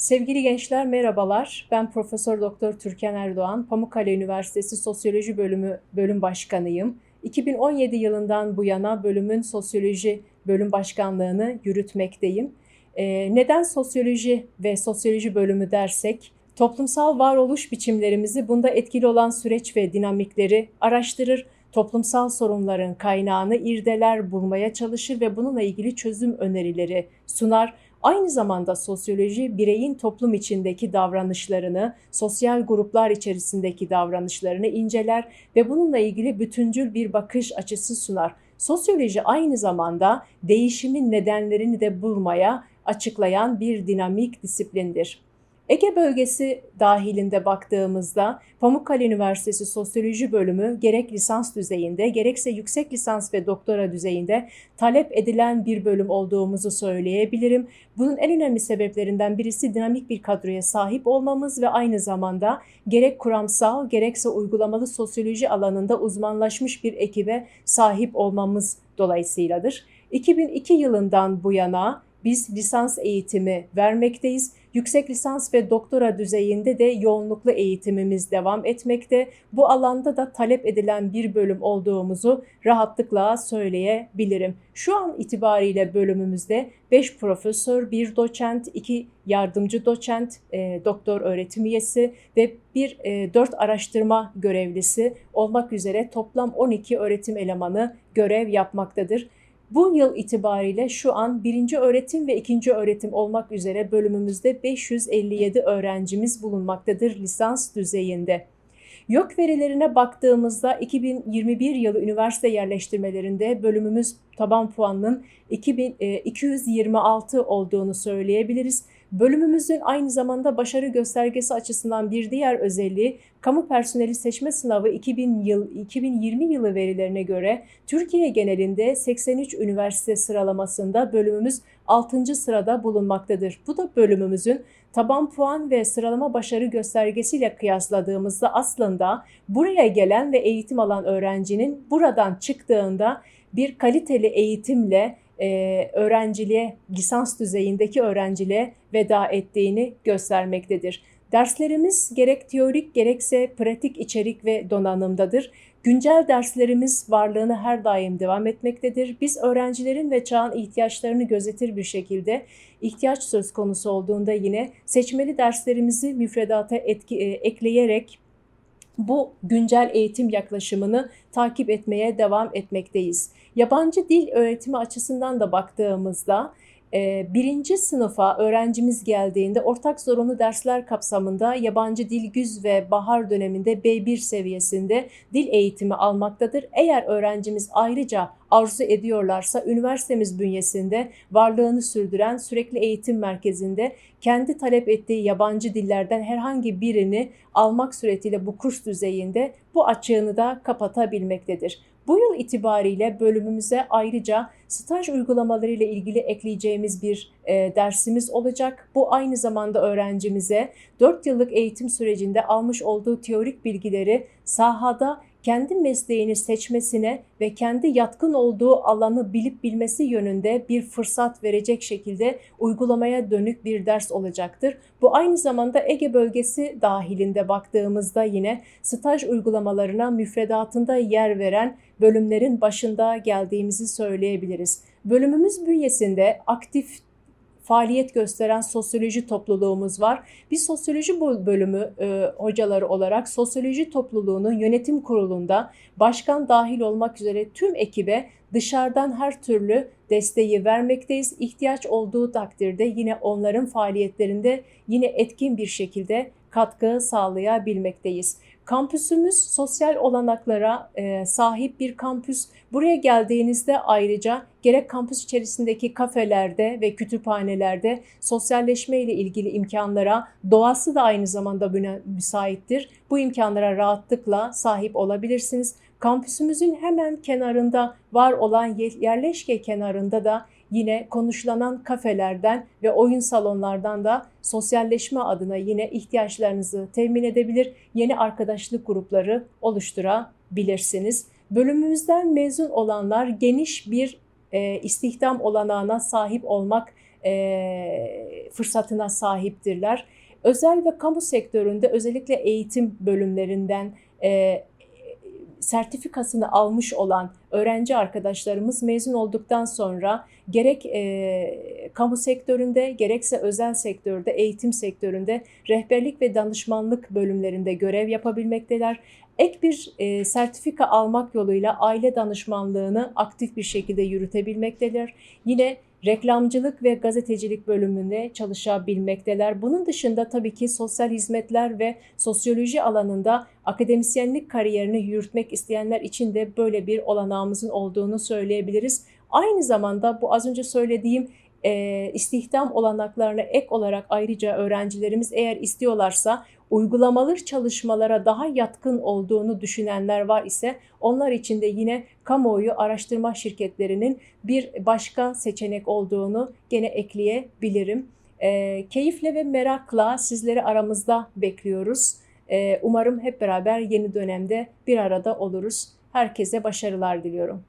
Sevgili gençler merhabalar. Ben Profesör Doktor Türkan Erdoğan, Pamukkale Üniversitesi Sosyoloji Bölümü bölüm başkanıyım. 2017 yılından bu yana bölümün sosyoloji bölüm başkanlığını yürütmekteyim. Ee, neden sosyoloji ve sosyoloji bölümü dersek, toplumsal varoluş biçimlerimizi bunda etkili olan süreç ve dinamikleri araştırır, toplumsal sorunların kaynağını irdeler, bulmaya çalışır ve bununla ilgili çözüm önerileri sunar. Aynı zamanda sosyoloji bireyin toplum içindeki davranışlarını, sosyal gruplar içerisindeki davranışlarını inceler ve bununla ilgili bütüncül bir bakış açısı sunar. Sosyoloji aynı zamanda değişimin nedenlerini de bulmaya, açıklayan bir dinamik disiplindir. Ege bölgesi dahilinde baktığımızda Pamukkale Üniversitesi Sosyoloji Bölümü gerek lisans düzeyinde gerekse yüksek lisans ve doktora düzeyinde talep edilen bir bölüm olduğumuzu söyleyebilirim. Bunun en önemli sebeplerinden birisi dinamik bir kadroya sahip olmamız ve aynı zamanda gerek kuramsal gerekse uygulamalı sosyoloji alanında uzmanlaşmış bir ekibe sahip olmamız dolayısıyladır. 2002 yılından bu yana biz lisans eğitimi vermekteyiz. Yüksek lisans ve doktora düzeyinde de yoğunluklu eğitimimiz devam etmekte. Bu alanda da talep edilen bir bölüm olduğumuzu rahatlıkla söyleyebilirim. Şu an itibariyle bölümümüzde 5 profesör, 1 doçent, 2 yardımcı doçent, e, doktor öğretim üyesi ve bir e, 4 araştırma görevlisi olmak üzere toplam 12 öğretim elemanı görev yapmaktadır. Bu yıl itibariyle şu an birinci öğretim ve ikinci öğretim olmak üzere bölümümüzde 557 öğrencimiz bulunmaktadır lisans düzeyinde. YÖK verilerine baktığımızda 2021 yılı üniversite yerleştirmelerinde bölümümüz taban puanının 2000, 226 olduğunu söyleyebiliriz. Bölümümüzün aynı zamanda başarı göstergesi açısından bir diğer özelliği kamu personeli seçme sınavı 2000 yıl 2020 yılı verilerine göre Türkiye genelinde 83 üniversite sıralamasında bölümümüz 6. sırada bulunmaktadır. Bu da bölümümüzün taban puan ve sıralama başarı göstergesiyle kıyasladığımızda aslında buraya gelen ve eğitim alan öğrencinin buradan çıktığında bir kaliteli eğitimle e, öğrenciliğe, lisans düzeyindeki öğrenciliğe veda ettiğini göstermektedir. Derslerimiz gerek teorik gerekse pratik içerik ve donanımdadır. Güncel derslerimiz varlığını her daim devam etmektedir. Biz öğrencilerin ve çağın ihtiyaçlarını gözetir bir şekilde ihtiyaç söz konusu olduğunda yine seçmeli derslerimizi müfredata etki, e, ekleyerek bu güncel eğitim yaklaşımını takip etmeye devam etmekteyiz. Yabancı dil öğretimi açısından da baktığımızda e, birinci sınıfa öğrencimiz geldiğinde ortak zorunlu dersler kapsamında yabancı dil güz ve bahar döneminde B1 seviyesinde dil eğitimi almaktadır. Eğer öğrencimiz ayrıca arzu ediyorlarsa üniversitemiz bünyesinde varlığını sürdüren sürekli eğitim merkezinde kendi talep ettiği yabancı dillerden herhangi birini almak suretiyle bu kurs düzeyinde bu açığını da kapatabilmektedir. Bu yıl itibariyle bölümümüze ayrıca staj uygulamaları ile ilgili ekleyeceğimiz bir e, dersimiz olacak. Bu aynı zamanda öğrencimize 4 yıllık eğitim sürecinde almış olduğu teorik bilgileri sahada kendi mesleğini seçmesine ve kendi yatkın olduğu alanı bilip bilmesi yönünde bir fırsat verecek şekilde uygulamaya dönük bir ders olacaktır. Bu aynı zamanda Ege bölgesi dahilinde baktığımızda yine staj uygulamalarına müfredatında yer veren bölümlerin başında geldiğimizi söyleyebiliriz. Bölümümüz bünyesinde aktif faaliyet gösteren sosyoloji topluluğumuz var. Biz sosyoloji bölümü e, hocaları olarak sosyoloji topluluğunun yönetim kurulunda başkan dahil olmak üzere tüm ekibe dışarıdan her türlü desteği vermekteyiz. İhtiyaç olduğu takdirde yine onların faaliyetlerinde yine etkin bir şekilde katkı sağlayabilmekteyiz. Kampüsümüz sosyal olanaklara e, sahip bir kampüs. Buraya geldiğinizde ayrıca gerek kampüs içerisindeki kafelerde ve kütüphanelerde sosyalleşme ile ilgili imkanlara, doğası da aynı zamanda müsaittir. Bu imkanlara rahatlıkla sahip olabilirsiniz. Kampüsümüzün hemen kenarında var olan yerleşke kenarında da yine konuşlanan kafelerden ve oyun salonlardan da sosyalleşme adına yine ihtiyaçlarınızı temin edebilir, yeni arkadaşlık grupları oluşturabilirsiniz. Bölümümüzden mezun olanlar geniş bir e, istihdam olanağına sahip olmak e, fırsatına sahiptirler. Özel ve kamu sektöründe özellikle eğitim bölümlerinden e, sertifikasını almış olan öğrenci arkadaşlarımız mezun olduktan sonra gerek e, kamu sektöründe gerekse özel sektörde, eğitim sektöründe rehberlik ve danışmanlık bölümlerinde görev yapabilmekteler. Ek bir e, sertifika almak yoluyla aile danışmanlığını aktif bir şekilde yürütebilmekteler. Yine reklamcılık ve gazetecilik bölümünde çalışabilmekteler. Bunun dışında tabii ki sosyal hizmetler ve sosyoloji alanında akademisyenlik kariyerini yürütmek isteyenler için de böyle bir olanağımızın olduğunu söyleyebiliriz. Aynı zamanda bu az önce söylediğim e, istihdam olanaklarına ek olarak ayrıca öğrencilerimiz eğer istiyorlarsa uygulamalı çalışmalara daha yatkın olduğunu düşünenler var ise onlar için de yine kamuoyu araştırma şirketlerinin bir başka seçenek olduğunu gene ekleyebilirim. E, keyifle ve merakla sizleri aramızda bekliyoruz. E, umarım hep beraber yeni dönemde bir arada oluruz. Herkese başarılar diliyorum.